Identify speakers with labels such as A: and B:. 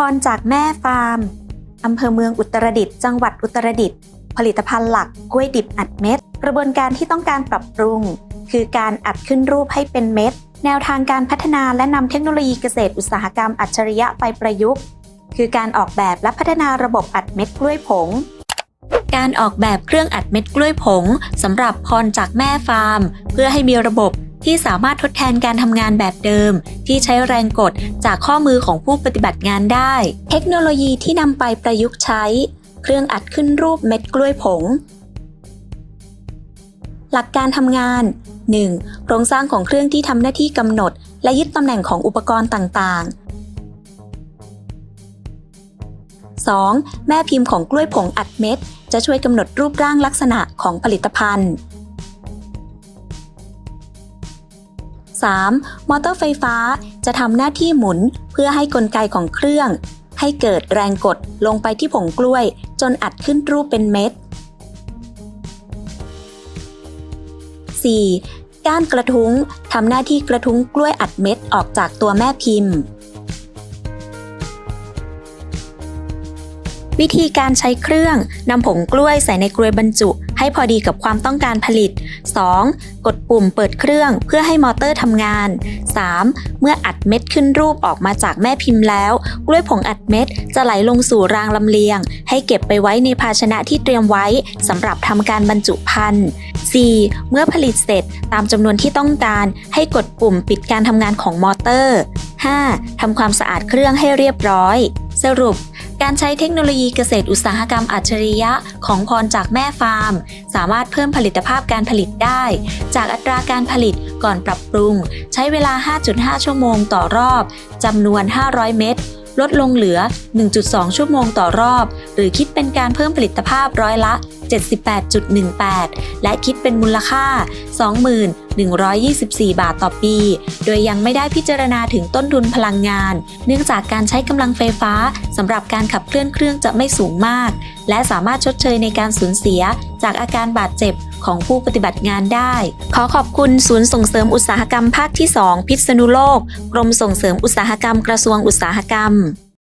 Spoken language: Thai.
A: พรจากแม่ฟาร์ม อำเภอเมืองอุตรดิตถ์จังหวัดอุตรดิตถ์ผลิตภัณฑ์หลักกล้วยดิบอัดเม็ด กระบวนการที่ต้องการปรับปรุง คือการอัดขึ้นรูปให้เป็นเม็ด แนวทางการพัฒนาและนำเทคโนโลยีเกษตรอุตสาหกรรมอัจฉริยะไปประยุกต์ คือการออกแบบและพัฒนาระบบอัดเม็ดกล้วยผง การออกแบบเครื่องอัดเม็ดกล้วยผงสำหรับพรจากแม่ฟาร์ม เพื่อให้มีระบบ ที่สามารถทดแทนการทำงานแบบเดิม ที่ใช้แรงกดจากข้อมือของผู้ปฏิบัติงานได้ เทคโนโลยีที่นำไปประยุกต์ใช้ เครื่องอัดขึ้นรูปเม็ดกล้วยผง หลักการทำงาน 1. โครงสร้างของเครื่องที่ทำหน้าที่กำหนด และยึดตำแหน่งของอุปกรณ์ต่างๆ 2. แม่พิมพ์ของกล้วยผงอัดเม็ด จะช่วยกำหนดรูปร่างลักษณะของผลิตภัณฑ์ 3. มอเตอร์ไฟฟ้าจะทำหน้าที่หมุนเพื่อให้กลไกของเครื่อง ให้เกิดแรงกดลงไปที่ผงกล้วย จนอัดขึ้นรูปเป็นเม็ด 4. ก้านกระทุ้งทำหน้าที่กระทุ้งกล้วยอัดเม็ดออกจากตัวแม่พิมพ์ วิธีการใช้เครื่องนำผงกล้วยใส่ในกลวยบรรจุ ให้พอดีกับความต้องการผลิต 2. กดปุ่มเปิดเครื่องเพื่อให้มอเตอร์ทำงาน 3. เมื่ออัดเม็ดขึ้นรูปออกมาจากแม่พิมพ์แล้ว กล้วยผงอัดเม็ดจะไหลลงสู่รางลำเลียง ให้เก็บไปไว้ในภาชนะที่เตรียมไว้สำหรับทำการบรรจุภัณฑ์ 4. เมื่อผลิตเสร็จตามจำนวนที่ต้องการ ให้กดปุ่มปิดการทำงานของมอเตอร์ 5. ทำความสะอาดเครื่องให้เรียบร้อย สรุป การใช้เทคโนโลยีเกษตรอุตสาหกรรมอัจฉริยะของพรจากแม่ฟาร์ม สามารถเพิ่มผลิตภาพการผลิตได้ จากอัตราการผลิตก่อนปรับปรุง ใช้เวลา 5.5 ชั่วโมงต่อรอบจำนวน 500 เม็ดลดลงเหลือ 1.2 ชั่วโมงต่อรอบ หรือคิดเป็นการเพิ่มผลิตภาพร้อยละ 78.18 และคิดเป็นมูลค่า2124 บาทต่อปี โดยยังไม่ได้พิจารณาถึงต้นทุนพลังงาน เนื่องจากการใช้กำลังไฟฟ้าสำหรับการขับเคลื่อนเครื่องจะไม่สูงมาก และสามารถชดเชยในการสูญเสียจากอาการบาดเจ็บของผู้ปฏิบัติงานได้ ขอขอบคุณศูนย์ส่งเสริมอุตสาหกรรมภาคที่ 2 พิษณุโลก กรมส่งเสริมอุตสาหกรรมกระทรวงอุตสาหกรรม